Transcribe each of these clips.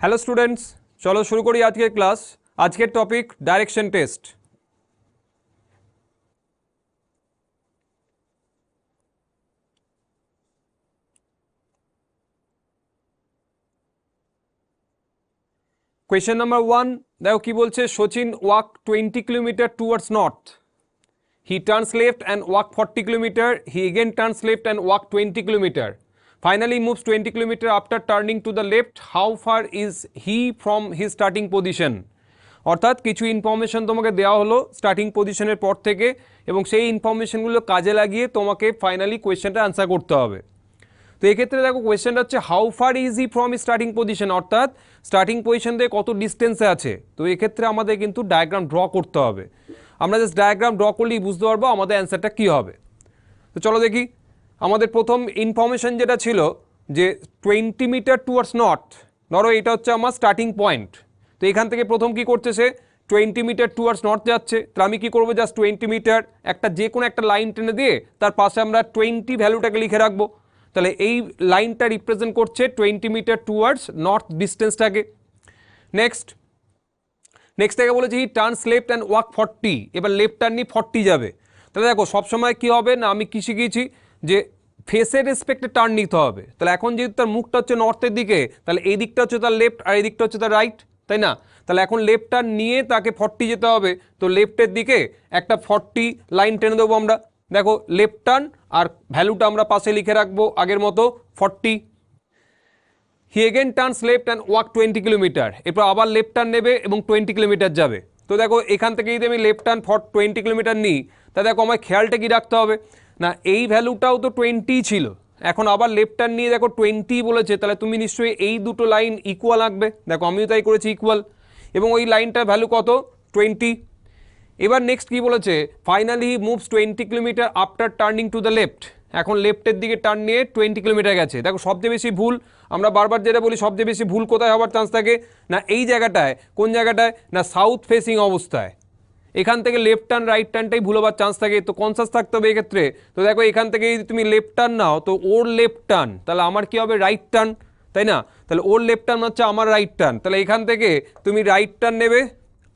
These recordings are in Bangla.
হ্যালো স্টুডেন্টস চলো শুরু করি আজকের ক্লাস আজকের topic direction test question number one দেখো কি বলছে? Sachin walk twenty kilometre towards north He turns left and walk 40 kilometer. He again turns left and walk 20 kilometer. Finally, moves 20 kilometer after turning to the left. How far is he from his starting position? অর্থাৎ কিছু ইনফরমেশন তোমাকে দেওয়া হলো স্টার্টিং পজিশনের পর থেকে এবং সেই ইনফরমেশনগুলো কাজে লাগিয়ে তোমাকে ফাইনালি কোয়েশ্চেনটা আনসার করতে হবে। তো এক্ষেত্রে দেখো কোয়েশ্চেনটা হচ্ছে how far is he from starting position অর্থাৎ স্টার্টিং পজিশন থেকে কত ডিস্টেন্সে আছে? তো এক্ষেত্রে আমাদের কিন্তু ডায়াগ্রাম ড্র করতে হবে। আমরা জাস্ট ডায়াগ্রাম ড্র করলেই বুঝতে পারব আমাদের অ্যান্সারটা কী হবে। তো চলো দেখি। আমাদের প্রথম ইনফরমেশন যেটা ছিল যে টোয়েন্টি মিটার টুয়ার্ডস নর্থ ধরো এটা হচ্ছে আমার স্টার্টিং পয়েন্ট তো এখান থেকে প্রথম কি করছে সে? টোয়েন্টি মিটার টুয়ার্ডস নর্থ যাচ্ছে। তাহলে আমি কী করব? জাস্ট টোয়েন্টি মিটার একটা যে কোনো একটা লাইন টেনে দিয়ে তার পাশে আমরা টোয়েন্টি ভ্যালুটাকে লিখে রাখব। তাহলে এই লাইনটা রিপ্রেজেন্ট করছে টোয়েন্টি মিটার টুয়ার্ডস নর্থ ডিস্টেন্সটাকে নেক্সট নেক্সট থেকে বলেছি turns left and walk forty এবার লেফট টার্ন ফর্টি যাবে। তাহলে দেখো, সবসময় কী হবে না আমি কী শিখিয়েছি? যে ফেসের রেসপেক্টে টার্ন নিতে হবে। তাহলে এখন যেহেতু তার মুখটা হচ্ছে নর্থের দিকে, তাহলে এই দিকটা হচ্ছে তার লেফট আর এই দিকটা হচ্ছে তার রাইট তাই না? তাহলে এখন লেফট টার্ন নিয়ে তাকে ফর্টি যেতে হবে। তো লেফটের দিকে একটা ফর্টি লাইন টেনে দেবো আমরা। দেখো লেফট টার্ন আর ভ্যালুটা আমরা পাশে লিখে রাখব আগের মতো forty he again turns left and walk twenty kilometre এরপর আবার লেফট টার্ন নেবে এবং টোয়েন্টি কিলোমিটার যাবে। তো দেখো, এখান থেকে যদি আমি left turn for twenty kilometre নিই, তা দেখো আমার খেয়ালটা কি রাখতে হবে? না, এই ভ্যালুটাও তো টোয়েন্টি ছিল। এখন আবার লেফট টার্ন নিয়ে দেখো টোয়েন্টি বলেছে, তাহলে তুমি নিশ্চয়ই এই দুটো লাইন ইকুয়াল আঁকবে। দেখো, আমিও তাই করেছি ইকুয়াল এবং ওই লাইনটার ভ্যালু কত? টোয়েন্টি এবার নেক্সট কি বলেছে? Finally moves twenty kilometre after turning to the left এখন লেফটের দিকে টার্ন নিয়ে টোয়েন্টি কিলোমিটার গেছে। দেখো, সবচেয়ে বেশি ভুল, আমরা বারবার যেটা বলি, সবচেয়ে বেশি ভুল কোথায় হওয়ার চান্স থাকে? না, এই জায়গাটায়, কোন জায়গাটায়? না সাউথ ফেসিং অবস্থায়। এখান থেকে লেফট টার্ন রাইট টার্নটাই ভুল হবার চান্স থাকে, তো কনসাস থাকতে হবে এক্ষেত্রে। তো দেখো, এখান থেকে যদি তুমি লেফট টার্ন নাও, তো ওর লেফট টার্ন তাহলে আমার কি হবে? রাইট টার্ন তাই না? তাহলে ওর লেফট টার্ন হচ্ছে আমার রাইট টার্ন তাহলে এখান থেকে তুমি রাইট টার্ন নেবে,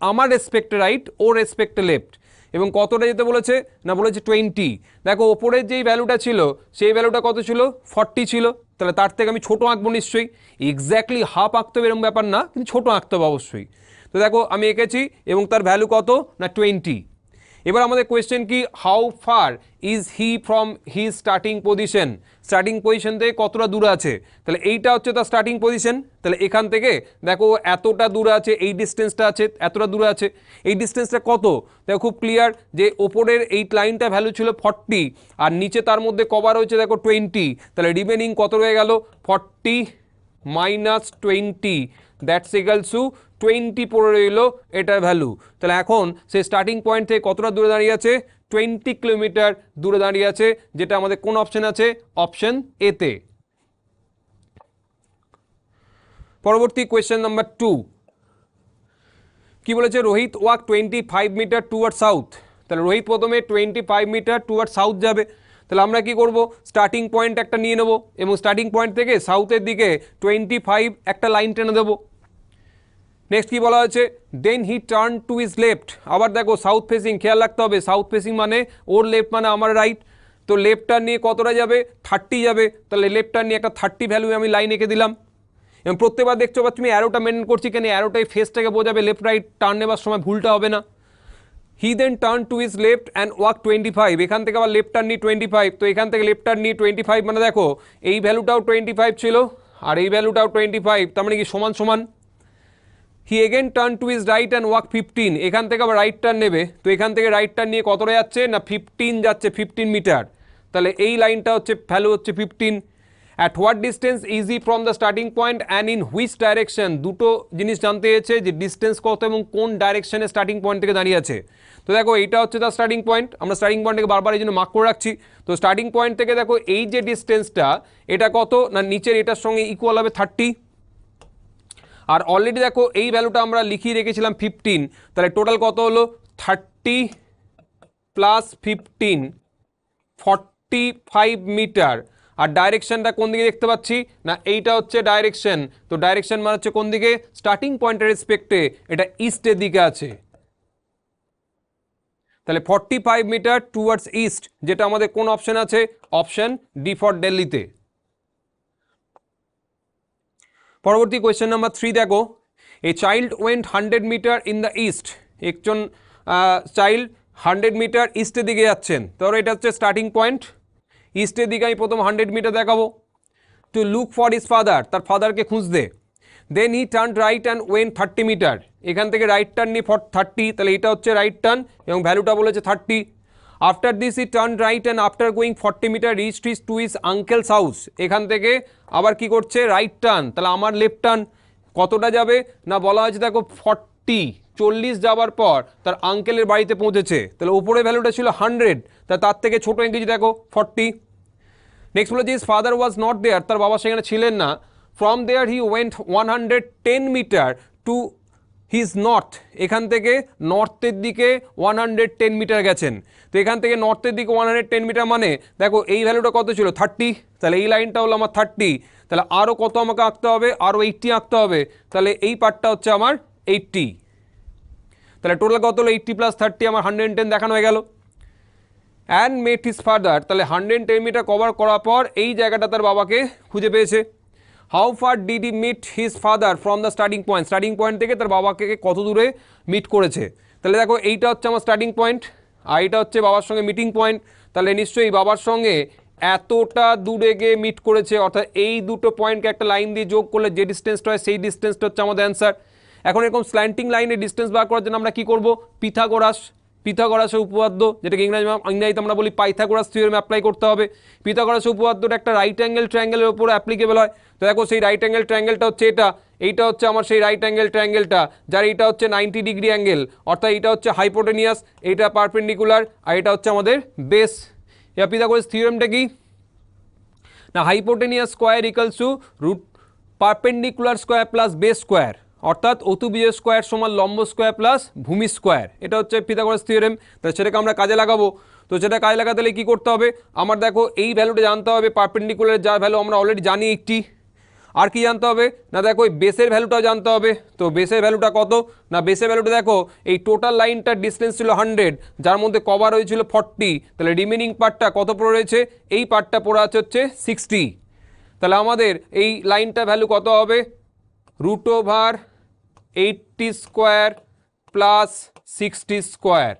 আমার রেসপেক্টে রাইট ওর রেসপেক্টে লেফট এবং কতটা যেতে বলেছে? না, বলেছে টোয়েন্টি দেখো, ওপরের যেই ভ্যালুটা ছিল, সেই ভ্যালুটা কত ছিল? ফর্টি ছিল। তাহলে তার থেকে আমি ছোটো আঁকবো নিশ্চয়ই। এক্স্যাক্টলি হাফ আঁকতে হবে এরকম ব্যাপার না, কিন্তু ছোটো আঁকতে হবে অবশ্যই। তো দেখো, আমি এঁকেছি, এবং তার ভ্যালু কত? না টোয়েন্টি এবার আমাদের কোয়েশ্চেন কি how far is he from he starting position starting position থেকে কতটা দূরে আছে? তাহলে এইটা হচ্ছে তার স্টার্টিং পজিশন তাহলে এখান থেকে দেখো এতটা দূরে আছে, এই ডিস্টেন্সটা আছে, এতটা দূরে আছে। এই ডিস্টেন্সটা কত? দেখো খুব ক্লিয়ার যে ওপরের এই লাইনটা ভ্যালু ছিল ফর্টি আর নিচে তার মধ্যে কভার হয়েছে দেখো টোয়েন্টি তাহলে রিমেনিং কত রয়ে গেল? Forty minus twenty that's equals to twenty পড়ে রইল এটার ভ্যালু। তাহলে এখন সে স্টার্টিং পয়েন্ট থেকে কতটা দূরে দাঁড়িয়ে আছে? টোয়েন্টি কিলোমিটার দূরে দাঁড়িয়ে আছে, যেটা আমাদের কোন অপশন আছে? অপশন এতে পরবর্তী কোয়েশ্চেন নাম্বার টু কি বলেছে? Rohit walk twenty five metre toward south তাহলে রোহিত প্রথমে twenty five metre toward south যাবে। তাহলে আমরা কি করব? স্টার্টিং পয়েন্ট একটা নিয়ে নেব এবং স্টার্টিং পয়েন্ট থেকে সাউথের দিকে টোয়েন্টি ফাইভ একটা লাইন টেনে দেবো। নেক্সট কি বলা হয়েছে? Then he turn to his left আবার দেখো সাউথ ফেসিং খেয়াল রাখতে হবে। সাউথ ফেসিং মানে ওর লেফট মানে আমার রাইট তো লেফট টার্ন নিয়ে কতটা যাবে? থার্টি যাবে। তাহলে লেফট টার্ন নিয়ে একটা থার্টি ভ্যালু আমি লাইন এঁকে দিলাম। এবং প্রত্যেকবার দেখছ বা তুমি অ্যারোটা মেনটেন করছি কেন? অ্যারোটাই ফেসটাকে বোঝাবে লেফট রাইট টার্ন নেবার সময় ভুলটা হবে না। He then turn to his left and walk twenty five এখান থেকে আবার লেফট টার্ন নিয়ে টোয়েন্টি ফাইভ তো এখান থেকে লেফট টার্ন নিয়ে টোয়েন্টি ফাইভ মানে দেখো, এই ভ্যালুটাও টোয়েন্টি ফাইভ ছিল, আর এই ভ্যালুটাও টোয়েন্টি ফাইভ তার মানে কি সমান সমান? He again turn to his right and walk fifteen এখান থেকে আবার রাইট টার্ন নেবে। তো এখান থেকে রাইট টার্ন নিয়ে কতটা যাচ্ছে? না ফিফটিন যাচ্ছে ফিফটিন মিটার তাহলে এই লাইনটা হচ্ছে ভ্যালু হচ্ছে fifteen at what distance is he from the starting point and in which direction দুটো জিনিস জানতে চেয়েছে যে ডিস্টেন্স কত এবং কোন ডাইরেকশনে স্টার্টিং পয়েন্ট থেকে দাঁড়িয়ে আছে। তো দেখো, এইটা হচ্ছে তার স্টার্টিং পয়েন্ট আমরা স্টার্টিং পয়েন্ট থেকে বারবার এই জন্য মার্ক করে রাখছি। তো স্টার্টিং পয়েন্ট থেকে দেখো, এই যে ডিস্টেন্সটা এটা কত? না নিচের এটার সঙ্গে ইকুয়াল হবে থার্টি আর অলরেডি দেখো এই ভ্যালুটা আমরা লিখিয়ে রেখেছিলাম ফিফটিন তাহলে টোটাল কত হলো? Thirty plus fifteen forty five metre আর ডাইরেকশনটা কোন দিকে দেখতে পাচ্ছি? না, এইটা হচ্ছে ডাইরেকশন তো ডাইরেকশন মানে হচ্ছে কোন দিকে? স্টার্টিং পয়েন্টের রেসপেক্টে এটা ইস্টের দিকে আছে। তাহলে forty five metre towards east যেটা আমাদের কোন অপশন আছে? অপশন ডি ফর দিল্লিতে পরবর্তী কোয়েশ্চেন নাম্বার থ্রি দেখো। A child went hundred metre in the east একজন চাইল্ড হান্ড্রেড মিটার ইস্টের দিকে যাচ্ছেন। ধরো এটা হচ্ছে স্টার্টিং পয়েন্ট ইস্টের দিকে আমি প্রথম হান্ড্রেড মিটার দেখাবো। To look for his father তার ফাদারকে খুঁজতে। Then he turn right and went thirty metre এখান থেকে রাইট টার্ন নিয়ে ফর থার্টি তাহলে এটা হচ্ছে রাইট টার্ন এবং ভ্যালুটা বলেছে thirty after this he turn right and after going forty metre reach his to his uncle's house এখান থেকে আবার কি করছে? রাইট টার্ন তাহলে আমার লেফট টার্ন কতটা যাবে? না, বলা হয়েছে দেখো ফর্টি চল্লিশ যাওয়ার পর তার আঙ্কেলের বাড়িতে পৌঁছেছে। তাহলে উপরে ভ্যালুটা ছিল হান্ড্রেড তা তার থেকে ছোটো ইংরেজি দেখো ফর্টি নেক্সট বলেছে ইস ফাদার ওয়াজ নট দেয়ার তার বাবা সেখানে ছিলেন না। From there he went one hundred ten metre to his north এখান থেকে নর্থের দিকে ওয়ান হান্ড্রেড টেন মিটার গেছেন। তো এখান থেকে নর্থের দিকে ওয়ান হান্ড্রেড টেন মিটার মানে দেখো এই ভ্যালুটা কত ছিল? থার্টি তাহলে এই লাইনটা হলো আমার থার্টি তাহলে আরও কত আমাকে আঁকতে হবে? আরও এইটটি আঁকতে হবে। তাহলে এই পার্টটা হচ্ছে আমার এইটটি তাহলে টোটাল কত হলো? এইটটি প্লাস থার্টি আমার হান্ড্রেড টেন দেখানো হয়ে গেল। অ্যান্ড মেট হিস ফাদার তাহলে হান্ড্রেড টেন মিটার কভার করার পর এই জায়গাটা তার বাবাকে খুঁজে পেয়েছে। How far did he meet his father from the starting point starting point থেকে তার বাবাকে কত দূরে মিট করেছে? তাহলে দেখো, এইটা হচ্ছে আমার স্টার্টিং পয়েন্ট আর এটা হচ্ছে বাবার সঙ্গে মিটিং পয়েন্ট তাহলে নিশ্চয়ই বাবার সঙ্গে এতটা দূরে গিয়ে মিট করেছে, অর্থাৎ এই দুটো পয়েন্টকে একটা লাইন দিয়ে যোগ করলে যে ডিস্টেন্সটা হয়, সেই ডিস্টেন্সটা হচ্ছে আমাদের অ্যান্সার এখন এরকম স্ল্যান্টিং লাইনে ডিস্টেন্স বার করার জন্য আমরা কী করব? পিথাগোরাস পিথাগোরাসের উপপাদ্য, যেটাকে ইংরাজি ইংরাজিতে আমরা বলি পাইথাগোরাস থিওরেমে অ্যাপ্লাই করতে হবে। পিথাগোরাসের উপপাদ্যটা একটা রাইট অ্যাঙ্গেল ট্রায়াঙ্গেলের উপরে অ্যাপ্লিকেবল হয়। তো দেখো সেই রাইট অ্যাঙ্গেল ট্রায়াঙ্গেলটা হচ্ছে এটা, এইটা হচ্ছে আমার সেই রাইট অ্যাঙ্গেল ট্রায়াঙ্গেলটা যার এইটা হচ্ছে নাইনটি ডিগ্রি অ্যাঙ্গেল অর্থাৎ এটা হচ্ছে হাইপোটেনিয়াস এইটা পারপেন্ডিকুলার আর এটা হচ্ছে আমাদের বেস এবার পিথাগোরাস থিওরেমটা কি? না hypotenuse square equals to root perpendicular square plus base square অর্থাৎ অতুবীয় স্কোয়ার সমান লম্ব স্কোয়ার প্লাস ভূমি স্কোয়ার এটা হচ্ছে পিথাগোরাস থিওরেম তাহলে সেটাকে আমরা কাজে লাগাবো। তো সেটা কাজে লাগাতে হলে কী করতে হবে? আমার দেখো এই ভ্যালুটা জানতে হবে পারপেন্ডিকুলার যার ভ্যালু আমরা অলরেডি জানি একটি। আর কি জানতে হবে? না দেখো এই বেসের ভ্যালুটাও জানতে হবে। তো বেসের ভ্যালুটা কত? না বেসের ভ্যালুটা দেখো, এই টোটাল লাইনটার ডিস্টেন্স ছিল হান্ড্রেড যার মধ্যে কভার হয়েছিল ফর্টি তাহলে রিমেনিং পার্টটা কত পড়ে রয়েছে? এই পার্টটা পড়ে আছে হচ্ছে সিক্সটি তাহলে আমাদের এই লাইনটা ভ্যালু কত হবে? Root over eighty square plus sixty square.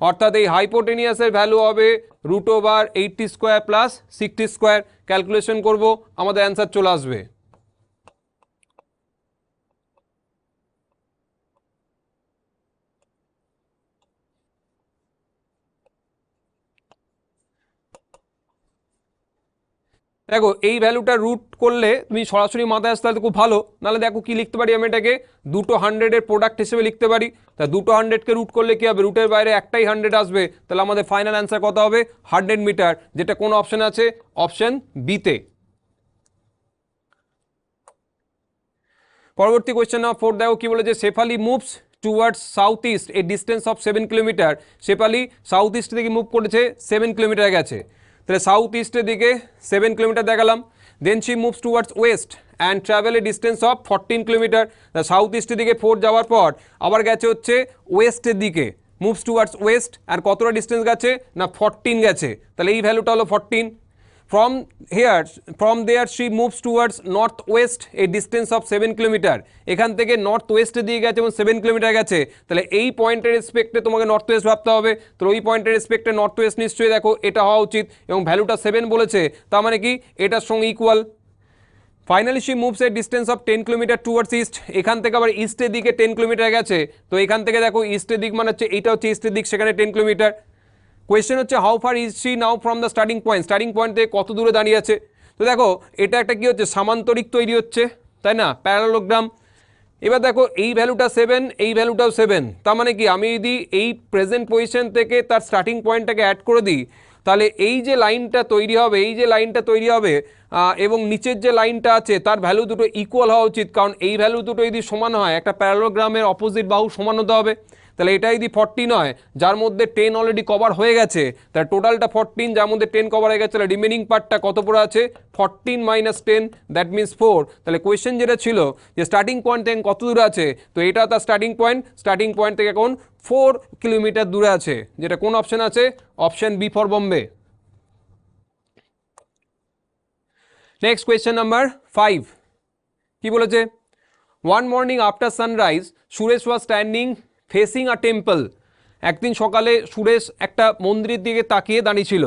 অর্থাৎ এই হাইপোটেনিয়াসের ভ্যালু হবে root over eighty square plus sixty square. Calculation করব, আমাদের অ্যান্সার চলে আসবে। দেখো, এই ভ্যালুটা রুট করলে তুমি সরাসরি মাথায় আসতে হলে খুব ভালো। নাহলে দেখো কি লিখতে পারি আমি এটাকে? দুটো হান্ড্রেডের প্রোডাক্ট হিসেবে লিখতে পারি। তা দুটো হান্ড্রেডকে রুট করলে কী হবে? রুটের বাইরে একটাই হান্ড্রেড আসবে। তাহলে আমাদের ফাইনাল অ্যান্সার কত হবে? হান্ড্রেড মিটার যেটা কোন অপশন আছে? অপশন বিতে পরবর্তী কোয়েশ্চেন নাম্বার ফোর দেখো কি বলেছে? Shefali moves towards south east a distance of seven kilometre Shefali south east থেকে মুভ করেছে সেভেন কিলোমিটার গেছে। তাহলে সাউথ ইস্টের দিকে সেভেন কিলোমিটার দেখালাম then she moves towards west and travel a distance of fourteen kilometre south ইস্টের দিকে ফোর যাওয়ার পর আবার গেছে হচ্ছে ওয়েস্টের দিকে মুভস টুয়ার্ডস ওয়েস্ট আর কতটা ডিস্টেন্স গেছে? না ফর্টিন গেছে। তাহলে এই ভ্যালুটা হলো fourteen here from there she moves towards north west a distance of seven kilometre এখান থেকে নর্থ ওয়েস্টে দিয়ে গেছে এবং সেভেন কিলোমিটার গেছে। তাহলে এই পয়েন্টের রেসপেক্টে তোমাকে নর্থ ওয়েস্ট ভাবতে হবে। তো ওই পয়েন্টের রেসপেক্টে নর্থ ওয়েস্ট নিশ্চয়ই দেখো, এটা হওয়া উচিত এবং ভ্যালুটা সেভেন বলেছে। তার মানে কি? এটার সঙ্গে equal finally she moves a distance of ten kilometre towards east এখান থেকে আবার ইস্টের দিকে টেন কিলোমিটার গেছে। তো এখান থেকে দেখো ইস্টের দিক মানে হচ্ছে, এইটা হচ্ছে ইস্টের দিক, সেখানে টেন কিলোমিটার কোয়েশ্চেন হচ্ছে how far is she now from the starting point starting point থেকে কত দূরে দাঁড়িয়ে আছে? তো দেখো, এটা একটা কি হচ্ছে? সামান্তরিক তৈরি হচ্ছে, তাই না? প্যারালোগ্রাম এবার দেখো, এই ভ্যালুটা সেভেন এই ভ্যালুটাও সেভেন তার মানে কি? আমি যদি এই প্রেজেন্ট পজিশন থেকে তার স্টার্টিং পয়েন্টটাকে অ্যাড করে দিই, তাহলে এই যে লাইনটা তৈরি হবে, এই যে লাইনটা তৈরি হবে এবং নিচের যে লাইনটা আছে, তার ভ্যালু দুটো ইকুয়াল হওয়া উচিত। কারণ এই ভ্যালু দুটো যদি সমান হয়, একটা প্যারালোগ্রামের অপোজিট বাহু সমান হতে হবে। তাহলে এটা যদি ফর্টি নয়, যার মধ্যে টেন অলরেডি কভার হয়ে গেছে, তাহলে টোটালটা ফোরটিন যার মধ্যে টেন কভার হয়ে গেছে, তাহলে রিমেনিং পার্টটা কত পড়ে আছে? Fourteen minus ten that means four তাহলে কোয়েশ্চেন যেটা ছিল, যে স্টার্টিং পয়েন্ট থেকে কত দূরে আছে? তো এটা তার স্টার্টিং পয়েন্ট স্টার্টিং পয়েন্ট থেকে এখন ফোর কিলোমিটার দূরে আছে। যেটা কোন অপশন আছে? Option B for Bombay next question number five কি বলেছে? One morning after sunrise Suresh was standing facing a temple. একদিন সকালে সুরেশ একটা মন্দিরের দিকে তাকিয়ে দাঁড়িয়েছিল।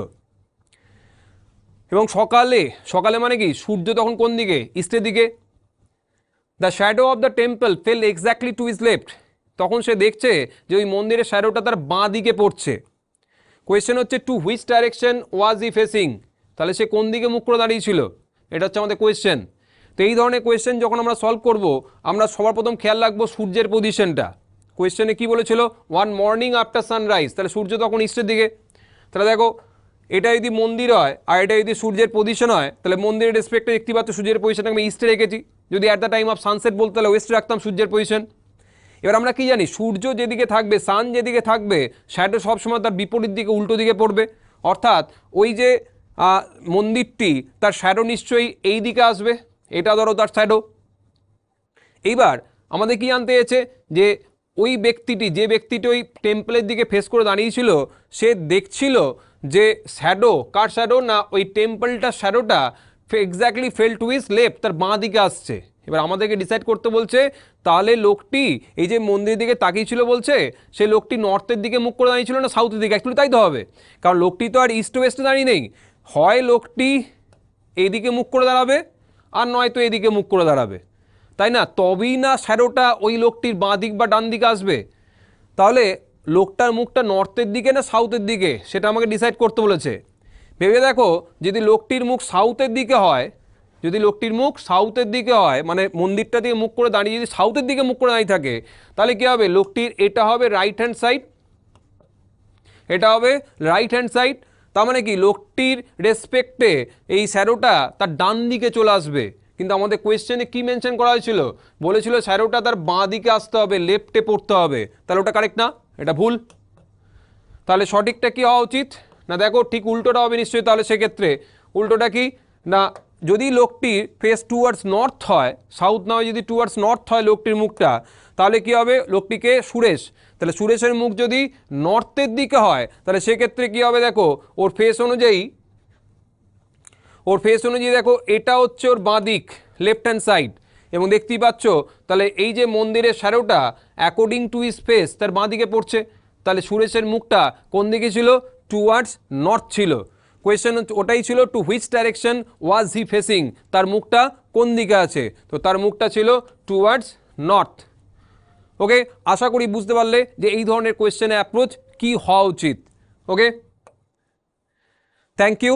এবং সকালে সকালে মানে কি? সূর্য তখন কোন দিকে? ইস্টের দিকে। The shadow of the temple fell exactly to his left তখন সে দেখছে যে ওই মন্দিরের শ্যাডোটা তার বাঁ দিকে পড়ছে। কোয়েশ্চেন হচ্ছে to which direction was he facing তাহলে সে কোন দিকে মুখ করে দাঁড়িয়েছিল? এটা হচ্ছে আমাদের কোয়েশ্চেন তো এই ধরনের কোয়েশ্চেন যখন আমরা সলভ করব, আমরা সবার প্রথম খেয়াল রাখব সূর্যের পজিশনটা কোয়েশ্চেনে কি বলেছিল? ওয়ান মর্নিং আফটার সানরাইজ তাহলে সূর্য তখন ইস্টের দিকে। তাহলে দেখো, এটা যদি মন্দির হয় আর এটা যদি সূর্যের পজিশন হয়, তাহলে মন্দিরের রেসপেক্টে পাচ্ছ সূর্যের পজিশন আমি ইস্টে রেখেছি। যদি at the time of sunset বলতে, তাহলে ওয়েস্টে রাখতাম সূর্যের পজিশন এবার আমরা কি জানি? সূর্য যেদিকে থাকবে সান যেদিকে থাকবে শ্যাডো সবসময় তার বিপরীত দিকে, উল্টো দিকে পড়বে। অর্থাৎ ওই যে মন্দিরটি, তার শ্যাডো নিশ্চয়ই এই দিকে আসবে। এটা ধরো তার শ্যাডো এইবার আমাদের কি জানতে হয়েছে? যে ওই ব্যক্তিটি, যে ব্যক্তিটি ওই টেম্পলের দিকে ফেস করে দাঁড়িয়েছিল, সে দেখছিল যে শ্যাডো কার শ্যাডো না, ওই টেম্পলটার শ্যাডোটা exactly fall to his left তার বাঁ দিকে আসছে। এবার আমাদেরকে ডিসাইড করতে বলছে, তাহলে লোকটি এই যে মন্দিরের দিকে তাকিয়েছিল বলছে সে লোকটি নর্থের দিকে মুখ করে দাঁড়িয়েছিল না সাউথের দিকে? অ্যাকচুয়ালি তাই তো হবে। কারণ লোকটি তো আর ইস্ট ওয়েস্টে দাঁড়িয়ে নেই। হয় লোকটি এইদিকে মুখ করে দাঁড়াবে, আর নয়তো এদিকে মুখ করে দাঁড়াবে। তাই না? তবেই না শ্যাডোটা ওই লোকটির বাঁ দিক বা ডান দিকে আসবে? তাহলে লোকটার মুখটা নর্থের দিকে না সাউথের দিকে? সেটা আমাকে ডিসাইড করতে বলেছে। ভেবে দেখো, যদি লোকটির মুখ সাউথের দিকে হয়, যদি লোকটির মুখ সাউথের দিকে হয় মানে মন্দিরটা দিকে মুখ করে দাঁড়িয়ে যদি সাউথের দিকে মুখ করে দাঁড়িয়ে থাকে, তাহলে কী হবে? লোকটির এটা হবে রাইট হ্যান্ড সাইড এটা হবে রাইট হ্যান্ড সাইড তার মানে কি? লোকটির রেসপেক্টে এই স্যারোটা তার ডান দিকে চলে আসবে। কিন্তু আমাদের কোয়েশ্চেনে কি মেনশন করা হয়েছিল? বলেছিল, স্যার, ওটা তার বাঁ দিকে আসতে হবে লেফটে পড়তে হবে। তাহলে ওটা কারেক্ট না? এটা ভুল। তাহলে সঠিকটা কি হওয়া উচিত? না, দেখো, ঠিক উল্টোটা হবে নিশ্চয়ই তাহলে সেক্ষেত্রে। উল্টোটা কি? না, যদি লোকটি ফেস টুয়ার্ডস নর্থ হয় সাউথ না হয় যদি টুয়ার্ডস নর্থ হয় লোকটির মুখটা, তাহলে কি হবে? লোকটিকে সুরেশ। তাহলে সুরেশের মুখ যদি নর্থের দিকে হয়, তাহলে সেক্ষেত্রে কি হবে দেখো? ওর ফেস অনুযায়ী ওর ফেস অনুযায়ী দেখো, এটা হচ্ছে ওর বাঁ দিক লেফট হ্যান্ড সাইড এবং দেখতেই পাচ্ছ, তাহলে এই যে মন্দিরের শ্যাডোটা অ্যাকর্ডিং টু ইস ফেস তার বাঁ দিকে পড়ছে। তাহলে সুরেশের মুখটা কোন দিকে ছিল? টুয়ার্ডস নর্থ ছিল। কোয়েশ্চেন ওটাই ছিল to which direction was he facing তার মুখটা কোন দিকে আছে? তো তার মুখটা ছিল টুয়ার্ডস নর্থ ওকে আশা করি বুঝতে পারলে যে এই ধরনের কোয়েশ্চেনের অ্যাপ্রোচ কি হওয়া উচিত। Okay thank you